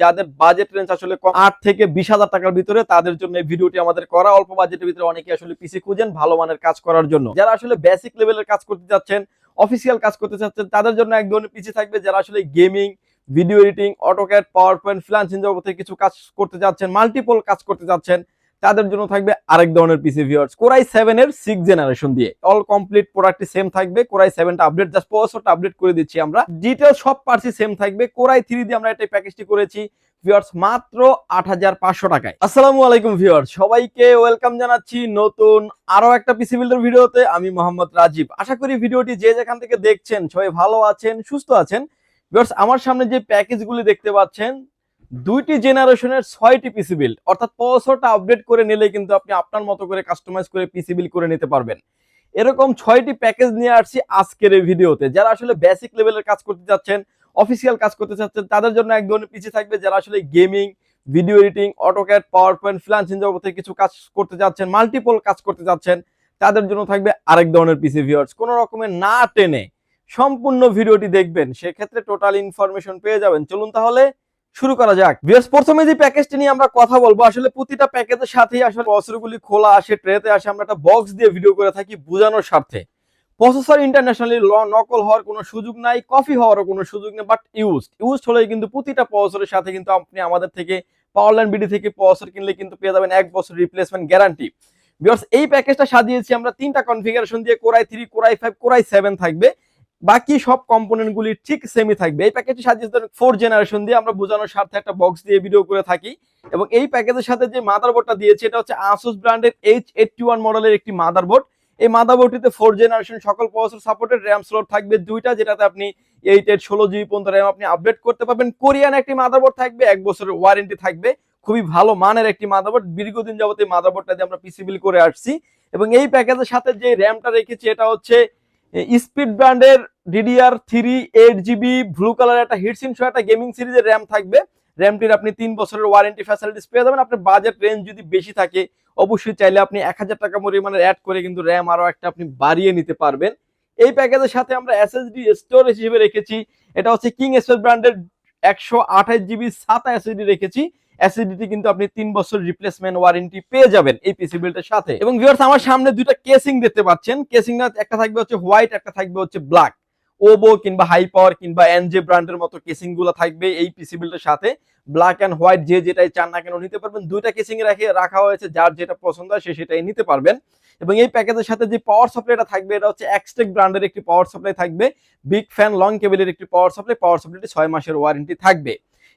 যাদের budget range আসলে কম আট থেকে বিশ হাজার টাকার ভিতরে, তাদের জন্য এই ভিডিওটি আমাদের করা। অল্প বাজেটের ভিতরে অনেকে আসলে পিসি খুঁজেন ভালো মানের কাজ করার জন্য। যারা আসলে বেসিক লেভেলের কাজ করতে যাচ্ছেন অফিসিয়াল কাজ করতে চাচ্ছেন, তাদের জন্য এক ধরনের পিসি থাকবে যারা আসলে gaming video editing AutoCAD power point freelancing জগতে কিছু কাজ করতে যাচ্ছেন মাল্টিপল কাজ করতে যাচ্ছেন তাদের জন্য থাকবে আরেক ধরনের PC viewers core i seven এর সিক্স জেনারেশন দিয়ে। অল কমপ্লিট প্রোডাক্টটি সেম থাকবে কোরাই সেভেনটা আপডেট জাস্ট প্রসেসরটা আপডেট করে দিচ্ছি আমরা। ডিটেল সব পার্সি সেম থাকবে কোরাই থ্রি দিয়ে আমরা এটা প্যাকেজটি করেছি মাত্র আট হাজার পাঁচশো টাকায়। আসসালামু আলাইকুম সবাইকে ওয়েলকাম জানাচ্ছি নতুন আরও একটা পিসি আমি মোহাম্মদ রাজীব। আশা করি ভিডিওটি যে যেখান থেকে দেখছেন, সবাই ভালো আছেন, সুস্থ আছেন। আমার সামনে যে প্যাকেজগুলি দেখতে পাচ্ছেন দুইটি জেনারেশনের ছয়টি পিসি বিল্ড অর্থাৎ প্রসেসরটা আপডেট করে নিলে কিন্তু আপনি আপনার মতো করে কাস্টমাইজ করে পিসি বিল্ড করে নিতে পারবেন। এরকম ছয়টি প্যাকেজ নিয়ে আসছি আজকের এই ভিডিওতে। যারা আসলে বেসিক লেভেলের কাজ করতে যাচ্ছেন অফিসিয়াল কাজ করতে চাচ্ছেন, তাদের জন্য এক ধরনের পিসি থাকবে। যারা আসলে gaming video editing AutoCAD power point freelancing জগতে কিছু কাজ করতে যাচ্ছেন মাল্টিপল কাজ করতে যাচ্ছেন তাদের জন্য থাকবে আরেক ধরনের পিসি ভিউয়ার্স কোনো রকমের না টেনে সম্পূর্ণ ভিডিওটি দেখবেন, সেক্ষেত্রে টোটাল ইনফরমেশন পেয়ে যাবেন। চলুন তাহলে শুরু করা যাক। ভিউয়ার্স প্রথমে যে প্যাকেজটি নিয়ে আমরা কথা বলব, আসলে প্রতিটা প্যাকেজের সাথেই আসলে বছরগুলি খোলা আসে, ট্রেতে আসে, আমরা একটা বক্স দিয়ে ভিডিও করে থাকি বোঝানোর স্বার্থে। প্রসেসর ইন্টারন্যাশনালি নকল হওয়ার কোনো সুযোগ নাই কপি হওয়ারও কোনো সুযোগ নেই বাট ইউজ ইউজ হলে কিন্তু প্রতিটা প্রসেসরের সাথে কিন্তু আপনি আমাদের থেকে পাওয়ারল্যান্ড বিডি থেকে প্রসেসর কিনলে কিন্তু পেয়ে যাবেন এক বছর রিপ্লেসমেন্ট গ্যারান্টি ভিউয়ার্স, এই প্যাকেজটা সাজিয়েছি আমরা তিনটা কনফিগারেশন দিয়ে core i three core i five core i seven থাকবে। বাকি সব কম্পোনেন্ট গুলি ঠিক সেমই থাকবে। এই প্যাকেজটি সাজিয়েছি ফোর জেনারেশন দিয়ে আমরা বোঝানোর স্বার্থে একটা বক্স দিয়ে ভিডিও করে থাকি, এবং এই প্যাকেজের সাথে যে মাদারবোর্ডটা দিয়েছে, এটা হচ্ছে আসুস ব্র্যান্ডের এইচ এইটটি ওয়ান মডেলের একটি মাদারবোর্ড এই মাদারবোর্ডটিতে ফোর জেনারেশন সকল প্রসেসর সাপোর্টেড র্যাম স্লট থাকবে দুইটা, যেটাতে আপনি এইট এইট ষোলো জিবি পর্যন্ত র্যাম আপনি আপডেট করতে পারবেন। কোরিয়ান একটি মাদারবোর্ড থাকবে, এক বছরের ওয়ারেন্টি থাকবে। খুবই ভালো মানের একটি মাদারবোর্ড দীর্ঘদিন যাবত এই মাদারবোর্ডটা দিয়ে আমরা পিসিবিল করে আসছি। এবং এই প্যাকেজের সাথে যে র্যামটা রেখেছি, এটা হচ্ছে স্পিড ব্র্যান্ডের DDR three eight GB blue colour একটা হিটসিন সহ একটা গেমিং সিরিজের র্যাম থাকবে। র্যামটির আপনি তিন বছরের ওয়ারেন্টি ফ্যাসিলিটিস পেয়ে যাবেন। আপনার বাজেট রেঞ্জ যদি বেশি থাকে, অবশ্যই চাইলে আপনি এক হাজার টাকা পরিমাণের অ্যাড করে কিন্তু র্যাম আরও একটা আপনি বাড়িয়ে নিতে পারবেন। এই প্যাকেজের সাথে আমরা এসএসডি স্টোরেজ হিসেবে রেখেছি। এটা হচ্ছে কিং এসএস ব্র্যান্ডের একশো আঠাশ জিবি সাতা এসএসডি রেখেছি। অ্যাসিডিটি কিন্তু আপনি তিন বছর রিপ্লেসমেন্ট ওয়ারেন্টি পেয়ে যাবেন এই পিসি বিল্ডের সাথে। এবং ভিউয়ার্স আমার সামনে দুটো কেসিং দেখতে পাচ্ছেন। কেসিং একটা থাকবে হচ্ছে হোয়াইট একটা থাকবে হচ্ছে ব্ল্যাক ওবো কিংবা হাই পাওয়ার কিংবা এনজে ব্র্যান্ডের মতো কেসিংগুলো থাকবে এই পিসি বিল্ডের সাথে। ব্ল্যাক অ্যান্ড হোয়াইট যে যেটাই চান না কেন নিতে পারবেন। দুইটা কেসিং রেখে রাখা হয়েছে, যার যেটা পছন্দ হয় সে সেটাই নিতে পারবেন। এবং এই প্যাকেজের সাথে যে পাওয়ার সাপ্লাইটা থাকবে, এটা হচ্ছে এক্সটেক ব্র্যান্ডের একটি পাওয়ার সাপ্লাই থাকবে। বিগ ফ্যান লং কেবলের একটি পাওয়ার সাপ্লাই পাওয়ার সাপ্লাইটি ছয় মাসের ওয়ারেন্টি থাকবে।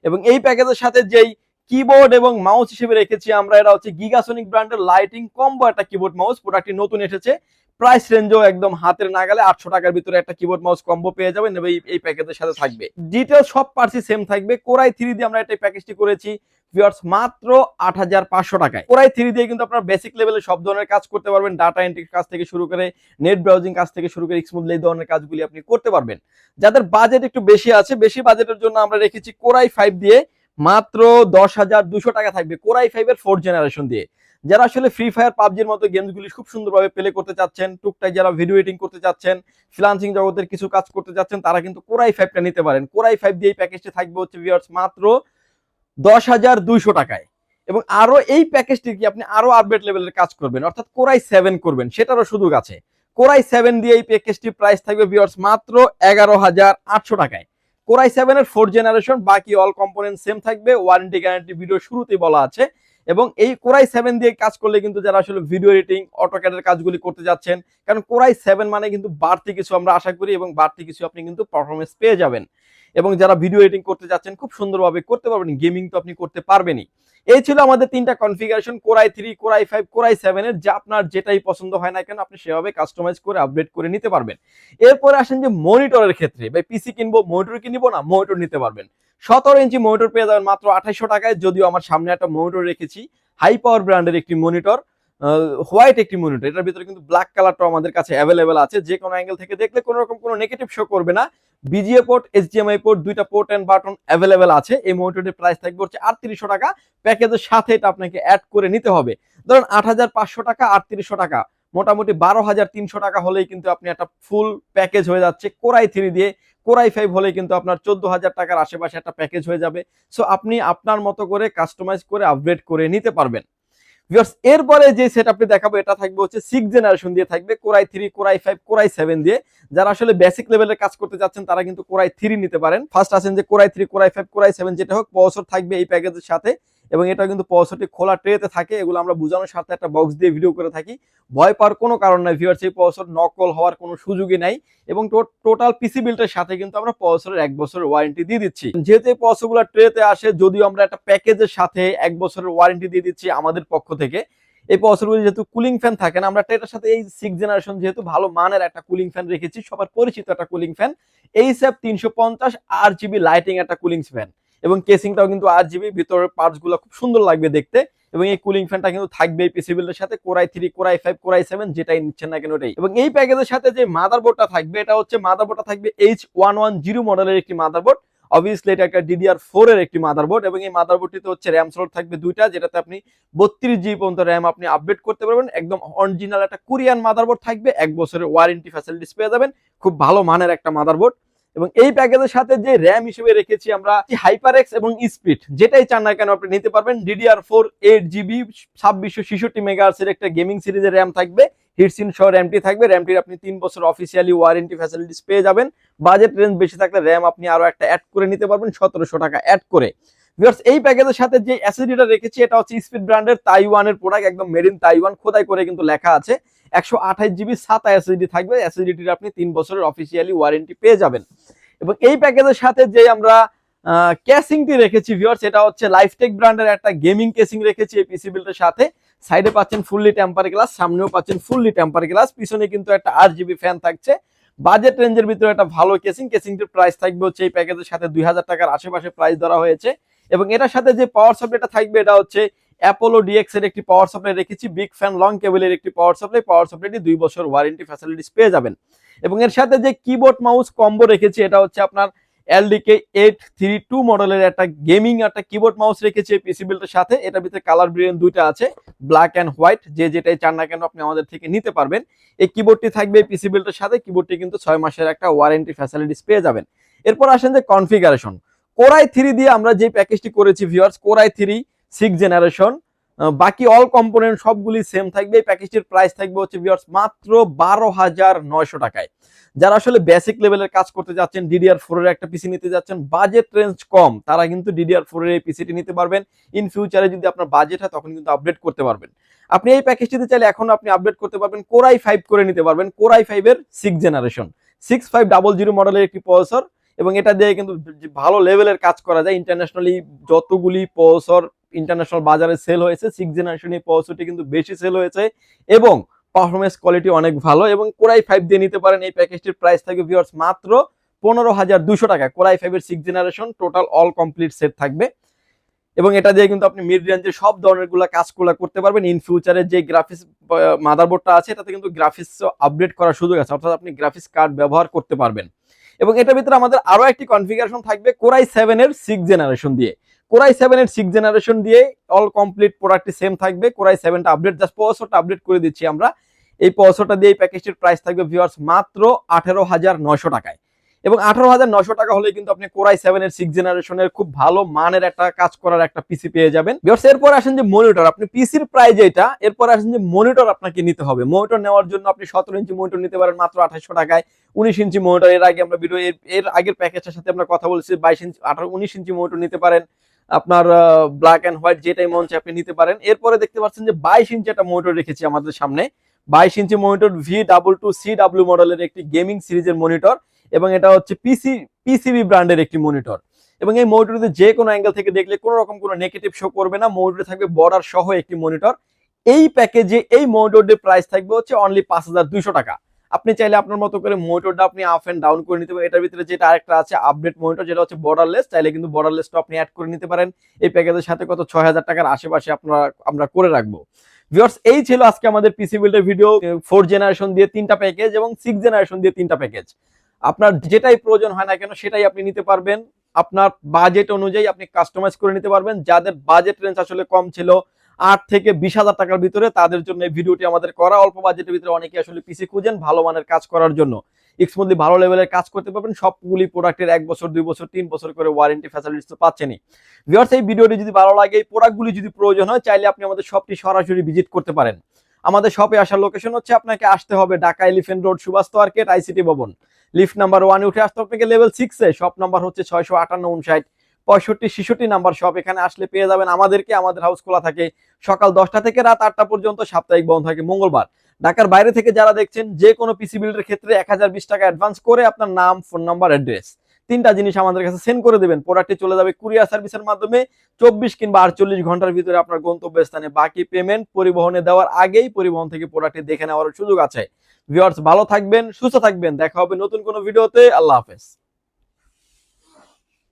এবং এই প্যাকেজের সাথে যেই কিবোর্ড এবং মাউস হিসেবে রেখেছি আমরা। এটা হচ্ছে গিগাসনিক ব্র্যান্ডের লাইটিং কম্বো একটা কিবোর্ড মাউস প্রোডাক্টটি নতুন এসেছে। প্রাইস রেঞ্জও একদম হাতের নাগালে আটশো টাকার ভিতরে একটা কিবোর্ড মাউস কম্বো পেয়ে যাবেন এবং এই- প্যাকেজের সাথে থাকবে। ডিটেল সব পার্সি সেম থাকবে। কোরাই থ্রি দিয়ে আমরা এটা প্যাকেজটি করেছি। মাত্র আট হাজার পাঁচশো টাকায়। কোরাই থ্রি দিয়ে কিন্তু আপনার বেসিক লেভেলে সব ধরনের কাজ করতে পারবেন। ডাটা এন্ট্রির কাজ থেকে শুরু করে নেট ব্রাউজিং কাজ থেকে শুরু করে স্মুথলি এই ধরনের কাজগুলি আপনি করতে পারবেন। যাদের বাজেট একটু বেশি আছে, বেশি বাজেটের জন্য আমরা রেখেছি কোরাই ফাইভ দিয়ে। মাত্র দশ হাজার দুশো টাকা থাকবে কোরাই ফাইভের ফোর্থ জেনারেশন দিয়ে। যারা আসলে ফ্রি ফায়ার পাবজির মতো গেমসগুলি খুব সুন্দরভাবে প্লে করতে চাচ্ছেন, টুকটাক যারা ভিডিও এডিটিং করতে চাচ্ছেন ফ্রিলান্সিং জগতের কিছু কাজ করতে চাচ্ছেন, তারা কিন্তু কোরাই ফাইভটা নিতে পারেন। কোরাই ফাইভ দিয়ে এই প্যাকেজটি থাকবে হচ্ছে ভিউয়ার্স মাত্র দশ হাজার দুইশো টাকায়। এবং আরও এই প্যাকেজটি কি আপনি আরও আপডেট লেভেলের কাজ করবেন, অর্থাৎ কোরাই সেভেন করবেন, সেটারও সুযোগ আছে। কোরাই সেভেন দিয়ে এই প্যাকেজটির প্রাইস থাকবে ভিউয়ার্স মাত্র এগারো হাজার আটশো টাকায়। কোরাই সেভেন এর ফোর্থ জেনারেশন বাকি অল কম্পোনেন্ট সেম থাকবে ওয়ারেন্টি গ্যারান্টি ভিডিও শুরুতেই বলা আছে। এবং এই কোরাই সেভেন দিয়ে কাজ করলে কিন্তু যারা আসলে ভিডিও এডিটিং অটোক্যাডের কাজগুলি করতে যাচ্ছেন, কারণ কোরাই সেভেন মানে কিন্তু বাড়তি কিছু আমরা আশা করি এবং বাড়তি কিছু আপনি কিন্তু পারফরমেন্স পেয়ে যাবেন। এবং যারা ভিডিও এডিটিং করতে যাচ্ছেন, খুব সুন্দরভাবে করতে পারবেন গেমিং তো আপনি করতে পারবেনই। এই ছিল আমাদের তিনটা configuration core i three core i five core i seven এর, যা আপনার যেটাই পছন্দ হয় না কেন, আপনি সেভাবে কাস্টমাইজ করে আপডেট করে নিতে পারবেন। এরপরে আসেন যে মনিটরের ক্ষেত্রে, ভাই পিসি কিনবো মনিটর কিনবো না মনিটর নিতে পারবেন। সতেরো ইঞ্চি মনিটর পেয়ে যাবেন মাত্র আঠাইশো টাকায়, যদিও আমার সামনে একটা মনিটর রেখেছি হাই পাওয়ার ব্র্যান্ডের একটি মনিটর হোয়াইট একটি মনিটর এটার ভিতরে কিন্তু ব্ল্যাক কালারটাও আমাদের কাছে অ্যাভেলেবেল আছে। যে কোনো অ্যাঙ্গেল থেকে দেখলে কোনো রকম কোনো নেগেটিভ শো করবে না। বিজিএ পোর্ট এইচডিএমআই পোর্ট দুইটা পোর্ট এন্ড বাটন অ্যাভেলেবেল আছে। এই মনিটরটির প্রাইস থাকবে হচ্ছে আটত্রিশশো টাকা। প্যাকেজের সাথে এটা আপনাকে অ্যাড করে নিতে হবে। ধরুন আট হাজার পাঁচশো টাকা, আটত্রিশশো টাকা। মোটামুটি বারো হাজার তিনশো টাকা হলেই কিন্তু আপনি একটা ফুল প্যাকেজ হয়ে যাচ্ছে কোরাই থ্রি দিয়ে। কোরাই ফাইভ হলে কিন্তু আপনার চোদ্দ হাজার টাকার আশেপাশে একটা প্যাকেজ হয়ে যাবে। সো আপনি আপনার মতো করে কাস্টমাইজ করে আপগ্রেড করে নিতে পারবেন। ভিউয়ার্স এরপরে যে সেট আপনি দেখাবো, এটা থাকবে হচ্ছে সিক্স জেনারেশন দিয়ে থাকবে core i three core i five core i seven দিয়ে। যারা আসলে বেসিক লেভেলের কাজ করতে যাচ্ছেন, তারা কিন্তু কোরাই থ্রি নিতে পারেন। ফার্স্ট আছেন যে core i three core i five core i seven যেটা হোক, বছর থাকবে এই প্যাকেজের সাথে। এবং এটা কিন্তু প্রসেসরটি খোলা ট্রেতে থাকে, এগুলো আমরা বোঝানোর সাথে একটা বক্স দিয়ে ভিডিও করে থাকি। ভয় পাওয়ার কোনো কারণ নাই ভিউয়ার্স এই প্রসেসর নকল হওয়ার কোনো সুযোগই নাই এবং টোটাল পিসি বিল্টের সাথে কিন্তু আমরা প্রসেসরের এক বছরের ওয়ারেন্টি দিয়ে দিচ্ছি। যেহেতু এই প্রসেসরগুলো ট্রেতে আসে, যদিও আমরা একটা প্যাকেজের সাথে এক বছরের ওয়ারেন্টি দিয়ে দিচ্ছি আমাদের পক্ষ থেকে, এই প্রসেসরগুলো যেহেতু কুলিং ফ্যান থাকে না, আমরা এটার সাথে এই সিক্স জেনারেশন যেহেতু ভালো মানের একটা কুলিং ফ্যান রেখেছি, সবার পরিচিত একটা কুলিং ফ্যান এই স্যাপ তিনশো পঞ্চাশ আর জিবি লাইটিং একটা কুলিং ফ্যান এবং কেসিংটাও কিন্তু আট জিবি ভিতরের পার্টসগুলো খুব সুন্দর লাগবে দেখতে। এবং এই কুলিং ফ্যানটা কিন্তু থাকবে এই পিসি বিল্ডের সাথে core i three core i five core i seven যেটাই নিচ্ছেন না কেন ওটাই এবং এই প্যাকেজের সাথে যে মাদারবোর্ডটা থাকবে, এটা হচ্ছে মাদারবোর্ডটা থাকবে এইচ ওয়ান ওয়ান জিরো মডেলের একটি মাদারবোর্ড অবভিয়াসলি এটা একটা ডিডিআর ফোর এর একটি মাদারবোর্ড এবং এই মাদারবোর্ডটিতে হচ্ছে র্যাম স্লট থাকবে দুইটা, যেটাতে আপনি বত্রিশ জিবি পর্যন্ত র্যাম আপনি আপডেট করতে পারবেন। একদম অরিজিনাল একটা কোরিয়ান মাদারবোর্ড থাকবে, এক বছরের ওয়ারেন্টি ফ্যাসিলিটিস পেয়ে যাবেন। খুব ভালো মানের একটা মাদারবোর্ড এবং এই প্যাকেজের সাথে যে র্যাম হিসেবে রেখেছি আমরা হাইপার এক্স এবং স্পিড যেটাই চান না কেন আপনি নিতে পারবেন। ডিডিআর ফোর এইট জিবি ছাব্বিশশো ছেষট্টি মেগাহার্সের একটা গেমিং সিরিজের র্যাম থাকবে। হিটসিন সহ র্যামটি থাকবে। র্যামটির আপনি তিন বছর অফিসিয়ালি ওয়ারেন্টি ফ্যাসিলিটিস পেয়ে যাবেন। বাজেট রেঞ্জ বেশি থাকলে র্যাম আপনি আরও একটা অ্যাড করে নিতে পারবেন, সতেরোশো টাকা অ্যাড করে। ভিউয়ার্স এই প্যাকেজের সাথে যে অ্যাসিডিটা রেখেছি, এটা হচ্ছে স্পিড ব্র্যান্ডের তাইওয়ানের প্রোডাক্ট একদম মেড ইন তাইওয়ান খোদাই করে কিন্তু লেখা আছে। একশো আঠাশ জিবি সাত অ্যাসিডি থাকবে। অ্যাসিডিটির আপনি তিন বছরের অফিসিয়ালি ওয়ারেন্টি পেয়ে যাবেন। এবং এই প্যাকেজের সাথে যে আমরা ক্যাসিংটি রেখেছি ভিউয়ার্স এটা হচ্ছে লাইফটেক ব্র্যান্ডের একটা গেমিং কেসিং রেখেছি এই পিসি বিল্ডের সাথে। সাইডে পাচ্ছেন ফুললি টেম্পার গ্লাস সামনেও পাচ্ছেন ফুললি টেম্পার গ্লাস পিছনে কিন্তু একটা আট জিবি ফ্যান থাকছে। বাজেট রেঞ্জের ভিতরে একটা ভালো কেসিং কেসিংটির প্রাইস থাকবে হচ্ছে এই প্যাকেজের সাথে দুই হাজার টাকার আশেপাশে প্রাইস ধরা হয়েছে। এবং এটার সাথে যে পাওয়ার সাপ্লাইটা থাকবে, এটা হচ্ছে অ্যাপোলো ডিএক্স এর একটি পাওয়ার সাপ্লাই রেখেছি বিগ ফ্যান লং কেবলের একটি পাওয়ার সাপ্লাই পাওয়ার সাপ্লাইটি দুই বছর ওয়ারেন্টি ফ্যাসিলিটিস পেয়ে যাবেন। এবং এর সাথে যে কিবোর্ড মাউস কম্বো রেখেছি, এটা হচ্ছে আপনার এলডিকে এইট থ্রি টু মডেলের একটা গেমিং একটা কিবোর্ড মাউস রেখেছি পিসি বিল্ডের সাথে। এটার ভিতরে কালার ব্রিয়েন দুইটা আছে ব্ল্যাক অ্যান্ড হোয়াইট যে যেটাই চান না কেন আপনি আমাদের থেকে নিতে পারবেন। এই কিবোর্ডটি থাকবে পিসি বিল্ডের সাথে কিবোর্ডটি কিন্তু ছয় মাসের একটা ওয়ারেন্টি ফ্যাসিলিটিস পেয়ে যাবেন। এরপর আসেন যে কনফিগারেশন কোরাই থ্রি দিয়ে আমরা যে প্যাকেজটি করেছি viewers core i three six generation বাকি অল কম্পোনেন্ট সবগুলি সেম থাকবে। এই প্যাকেজটির প্রাইস থাকবে হচ্ছে ভিউয়ার্স মাত্র বারো হাজার নয়শো টাকায়। যারা আসলে বেসিক লেভেলের কাজ করতে যাচ্ছেন ডিডিআর ফোর এর একটা পিসি নিতে যাচ্ছেন বাজেট রেঞ্জ কম, তারা কিন্তু ডিডিআর ফোর এর এই পিসিটি নিতে পারবেন। ইন ফিউচারে যদি আপনার বাজেট হয়, তখন কিন্তু আপডেট করতে পারবেন। আপনি এই প্যাকেজটিতে চাইলে এখন আপনি আপডেট করতে পারবেন কোরাই ফাইভ করে নিতে পারবেন কোরাই ফাইভ এর six generation six five double zero মডেলের একটি প্রসেসর এবং এটা দিয়ে কিন্তু ভালো লেভেলের কাজ করা যায়। ইন্টারন্যাশনালি যতগুলি প্রসেসর ইন্টারন্যাশনাল বাজারে সেল হয়েছে সিক্স জেনারেশন এই প্রসেসরটি কিন্তু বেশি সেল হয়েছে এবং পারফরমেন্স কোয়ালিটি অনেক ভালো এবং কোরাই ফাইভ দিয়ে নিতে পারেন এই প্যাকেজটির প্রাইস থাকবে ভিউয়ার্স মাত্র পনেরো হাজার দুশো টাকা। কোরাই ফাইভের six generation total all complete set থাকবে এবং এটা দিয়ে কিন্তু আপনি মিড রেঞ্জের সব ধরনেরগুলা কাজগুলো করতে পারবেন। ইন ফিউচারে যে গ্রাফিক্স মাদারবোর্ডটা আছে, এটাতে কিন্তু গ্রাফিক্স আপডেট করার সুযোগ আছে, অর্থাৎ আপনি গ্রাফিক্স কার্ড ব্যবহার করতে পারবেন। এবং এটার ভিতরে আমাদের আরও একটি কনফিগারেশন থাকবে কোরাই সেভেন এর সিক্স জেনারেশন দিয়ে। কোরাই সেভেন এর সিক্স জেনারেশন দিয়ে অল কমপ্লিট প্রোডাক্টটি সেম থাকবে। কোরাই সেভেনটা আপডেট জাস্ট প্রসেসরটা আপডেট করে দিচ্ছি আমরা। এই প্রসেসরটা দিয়ে এই প্যাকেজটির প্রাইস থাকবে ভিউয়ার্স মাত্র আঠেরো হাজার নয়শো টাকায়। এবং আঠারো হাজার নশো টাকা হলে কিন্তু আপনি কোরাই সেভেন এর সিক্স জেনারেশনের খুব ভালো মানের একটা কাজ করার একটা পিসি পেয়ে যাবেন। এরপর আসেন যে মনিটর আপনি পিসির প্রাইস এটা এরপর আসেন যে মনিটর আপনাকে নিতে হবে। মনিটর নেওয়ার জন্য আপনি সতেরো ইঞ্চি মনিটর নিতে পারেন মাত্র আঠাশশো টাকায়। উনিশ ইঞ্চি মনিটর এর আগে আমরা ভিডিও এর আগের প্যাকেজটার সাথে আমরা কথা বলছি, বাইশ ইঞ্চি, আঠারো, উনিশ ইঞ্চি মনিটর নিতে পারেন। আপনার ব্ল্যাক অ্যান্ড হোয়াইট যেটাই মন চাই আপনি নিতে পারেন। এরপরে দেখতে পাচ্ছেন যে বাইশ ইঞ্চি একটা মনিটর রেখেছি আমাদের সামনে। বাইশ inch monitor V double two C W মডেলের একটি গেমিং সিরিজের মনিটর এবং এটা হচ্ছে পিসি পিসিবি ব্র্যান্ডের একটি মনিটর এবং এই মনিটরতে যে কোনো অ্যাঙ্গেল থেকে দেখলে কোনো রকম কোনো নেগেটিভ শো করবে না। মনিটরে থাকবে বর্ডার সহ একটি মনিটর এই প্যাকেজে এই মনিটরটির প্রাইস থাকবে হচ্ছে অনলি পাঁচ হাজার দুইশো টাকা। আপনি চাইলে আপনার মতো করে মনিটরটা আপনি আপ এন্ড ডাউন করে নিতে পারেন। এটার ভিতরে যেটা আরেকটা আছে আপডেট মনিটর যেটা হচ্ছে বর্ডারলেস চাইলে কিন্তু বর্ডারলেসটা আপনি অ্যাড করে নিতে পারেন। এই প্যাকেজের সাথে কত? ছয় হাজার টাকার আশেপাশে আপনারা, আমরা করে রাখব। এই ছিল আজকে আমাদের পিসি বিল্ডের ভিডিও ফোর জেনারেশন দিয়ে তিনটা প্যাকেজ এবং সিক্স জেনারেশন দিয়ে তিনটা প্যাকেজ আপনার যেটাই প্রয়োজন হয় না কেন, সেটাই আপনি নিতে পারবেন। আপনার বাজেট অনুযায়ী আপনি কাস্টমাইজ করে নিতে পারবেন। যাদের বাজেট রেঞ্জ আসলে কম ছিল আট থেকে বিশ হাজার টাকার ভিতরে তাদের জন্য এই ভিডিওটি আমাদের করা। অল্প বাজেটের ভিতরে অনেকে আসলে পিসি খুঁজেন ভালো মানের কাজ করার জন্য। এক্সমুদলি ভালো লেভেলের কাজ করতে পারবেন। সবগুলি প্রোডাক্টের এক বছর, দুই বছর, তিন বছর করে ওয়ারেন্টি ফ্যাসিলিটিস তো পাচ্ছেনই। ভিউয়ার্স এই ভিডিওটি যদি ভালো লাগে, এই প্রোডাক্টগুলি যদি প্রয়োজন হয়, চাইলে আপনি আমাদের শপটি সরাসরি ভিজিট করতে পারেন। আমাদের শপে আসার লোকেশন হচ্ছে আপনাকে আসতে হবে Dhaka elephant road Subhash market ICT ভবন। লিফট নাম্বার ওয়ানে উঠে আসতে আপনাকে লেভেল সিক্সে শপ নাম্বার হচ্ছে ছয়শো আটান্ন উনষাট পঁয়ষট্টি, ছেষট্টি নাম্বার শপ এখানে আসলে পেয়ে যাবেন আমাদেরকে, আমাদের হাউস খোলা থাকে সকাল দশটা থেকে রাত আটটা পর্যন্ত, সাপ্তাহিক বন্ধ থাকে, মঙ্গলবার। ঢাকার বাইরে থেকে যারা দেখছেন, যে কোনো পিসি বিল্ডের ক্ষেত্রে এক হাজার বিশ টাকা অ্যাডভান্স করে আপনার নাম ফোন নাম্বার অ্যাড্রেস তিনটা জিনিস আমাদের কাছে সেন্ড করে দেবেন। প্রোডাক্টটি চলে যাবে কুরিয়ার সার্ভিসের মাধ্যমে চব্বিশ কিংবা আটচল্লিশ ঘণ্টার ভিতরে আপনার গন্তব্যস্থানে বাকি পেমেন্ট পরিবহনে দেওয়ার আগেই পরিবহন থেকে প্রোডাক্টটি দেখে নেওয়ার সুযোগ আছে। ভিউয়ার্স ভালো থাকবেন, সুস্থ থাকবেন। দেখা হবে নতুন কোনো ভিডিওতে আল্লাহ হাফেজ।